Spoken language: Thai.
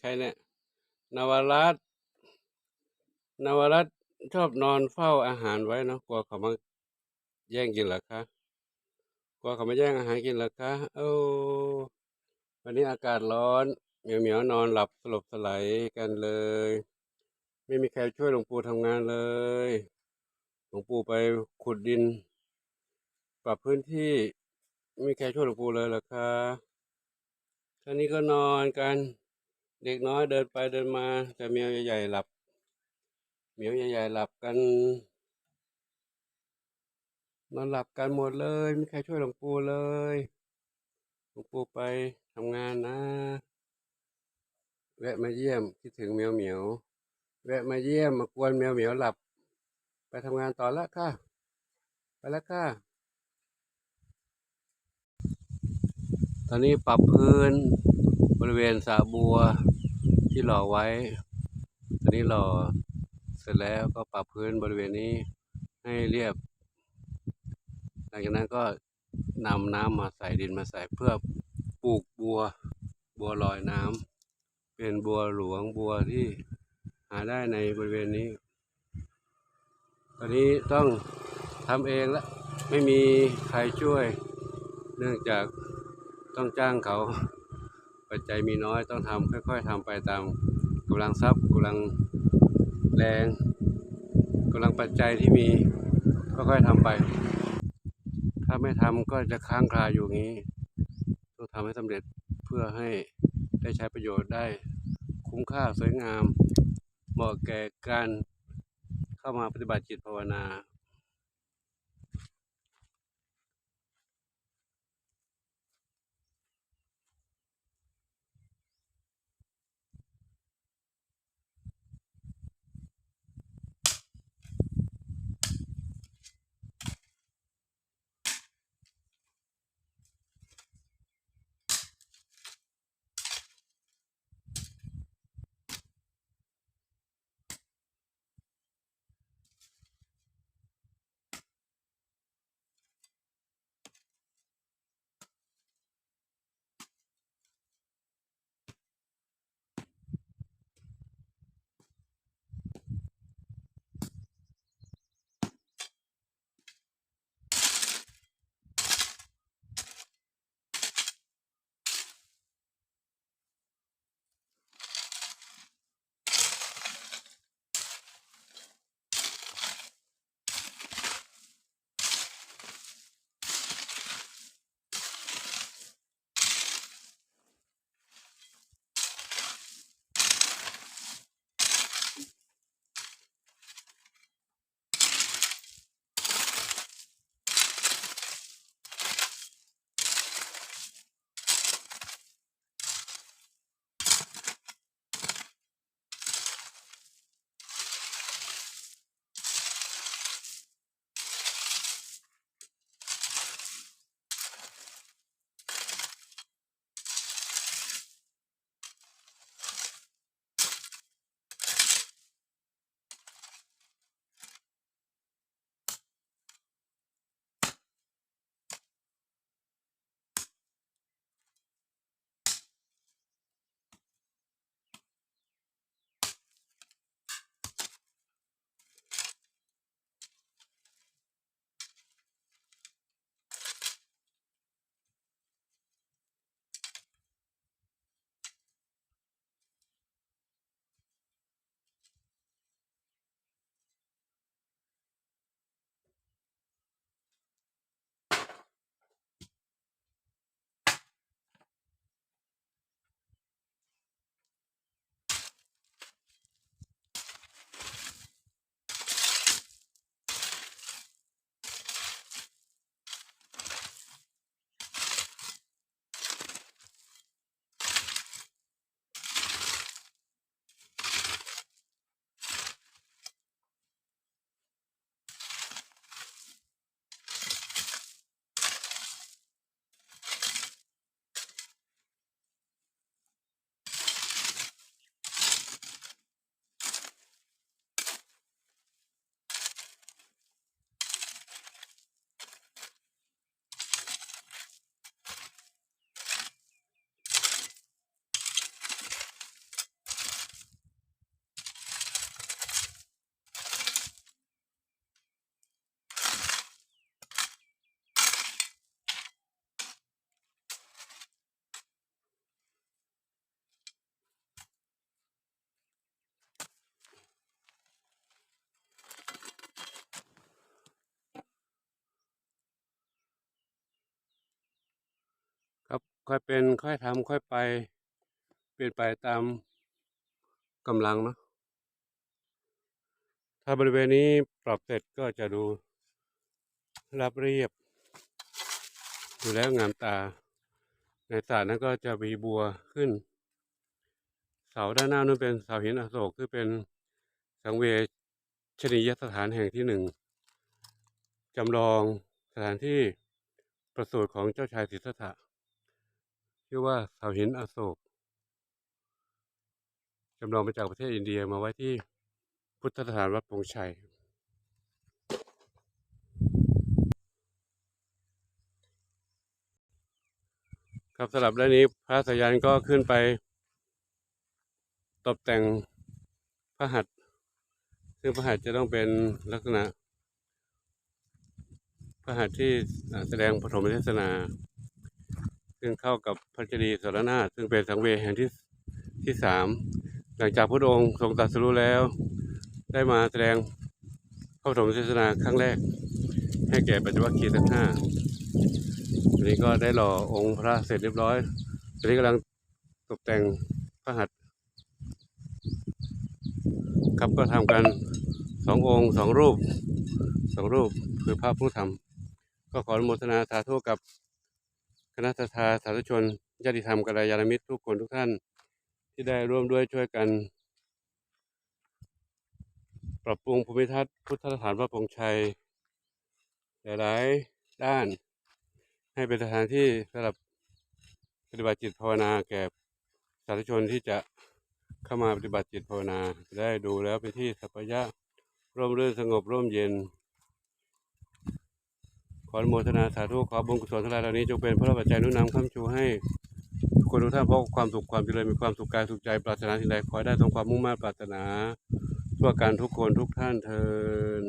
ใครเนี่ย นวรัตนวรัตชอบนอนเฝ้าอาหารไว้เนาะกลัวเขามาแย่งกินเหรอคะกลัวเขามาแย่งอาหารกินเหรอคะโอ้วันนี้อากาศร้อนเหมียวเหมียวนอนหลับสลบสลายกันเลย ไม่มีใครช่วยหลวงปู่ทำงานเลยหลวงปู่ไปขุดดิน ปรับพื้นที่ไม่มีใครช่วยหลวงปู่เลยเหรอคะ ท่านี้ก็นอนกัน เด็กน้อยเดินไปเดินมา แต่แมวใหญ่ๆหลับเหมียวใหญ่ๆหลับกัน นอนหลับกันหมดเลยไม่ใครช่วยหลวงปู่เลยหลวงปู่ไปทำงานนะ แวะมาเยี่ยมคิดถึงแมวเหมียวแวะมาเยี่ยมมากวนแมวเหมียวหลับ ไปทำงานต่อละค่ะ ไปแล้วค่ะ ตอนนี้ปรับพื้นบริเวณสระบัวที่หล่อไว้ ตอนนี้หล่อเสร็จแล้วก็ปรับพื้นบริเวณนี้ให้เรียบ หลังจากนั้นก็นำน้ำมาใส่ดินมาใส่เพื่อปลูกบัวบัวลอยน้ำเป็นบัวหลวงบัวที่หาได้ในบริเวณนี้ ตอนนี้ต้องทำเองละไม่มีใครช่วย เนื่องจาก ต้องจ้างเขา ปัจจัยมีน้อยต้องทำค่อย ๆทำไปตามกำลังทรัพย์กำลังแรงกำลังปัจจัยที่มีค่อยๆทำไป ถ้าไม่ทำก็จะค้างคาอยู่งนี้ ต้องทำให้สำเร็จเพื่อให้ได้ใช้ประโยชน์ได้คุ้มค่าสวยงาม เหมาะแก่การเข้ามาปฏิบัติจิตภาวนา ค่อยเป็นค่อยทำค่อยไป เปลี่ยนไปตามกำลังเนาะถ้าบริเวณนี้ปรับเสร็จก็จะดูรับเรียบ ดูแล้วงามตา ในสระนั้นก็จะมีบัวขึ้น เสาด้านหน้านู้นเป็นเสาหินอโศกคือเป็นสังเวชนียสถานแห่งที่หนึ่งจำลองสถานที่ประสูติของเจ้าชายสิทธัตถะ ชื่อว่าเสาหินอโศกจำลองมาจากประเทศอินเดียมาไว้ที่พุทธสถานวัดปงชัย ครับสำหรับด้านนี้พระสยันก็ขึ้นไป ตกแต่งพระหัตถ์ซึ่งพระหัตถ์จะต้องเป็นลักษณะ พระหัตถ์ที่แสดงปฐมเทศนา ซึ่งเข้ากับพระเจดีย์สรนาซึ่งเป็นสังเวยแห่งที่ที่สามหลังจากพระองค์ทรงตรัสรู้แล้ว ได้มาแสดงพระปฐมเทศนาครั้งแรก ให้แก่ปัจจุบันคีทั้งห้าวันนี้ก็ได้หล่อองค์พระเสร็จเรียบร้อยตอนนี้กำลังตกแต่งพระหัตถ์ครับก็ทำกันสององค์สองรูปสองรูปคือพระผู้ทำก็ขออนุโมทนาสาธุกับ ณะทาสาธุชนญาติธรรมกัลยาณมิตรทุกคนทุกท่าน ที่ได้ร่วมด้วยช่วยกัน ปรับปรุงภูมิทัศน์พุทธสถานพระปงชัย หลายๆด้าน ให้เป็นสถานที่สำหรับปฏิบัติจิตภาวนาแก่สาธุชนที่จะเข้ามาปฏิบัติจิตภาวนา ได้ดูแล้วเป็นที่สัพยะร่มรื่นสงบร่มเย็น ขออนุโมทนาสาธุขอบุญกุศลทั้งหลายเหล่านี้จงเป็นพระปัจจัยนุนนำค้ำชูให้ทุกคนทุกท่านพบความสุขความเจริญมีความสุขกายสุขใจปรารถนาสิ่งใดขอให้ได้สมความมุ่งมั่นปรารถนาทั่วการทุกคนทุกท่านเทิน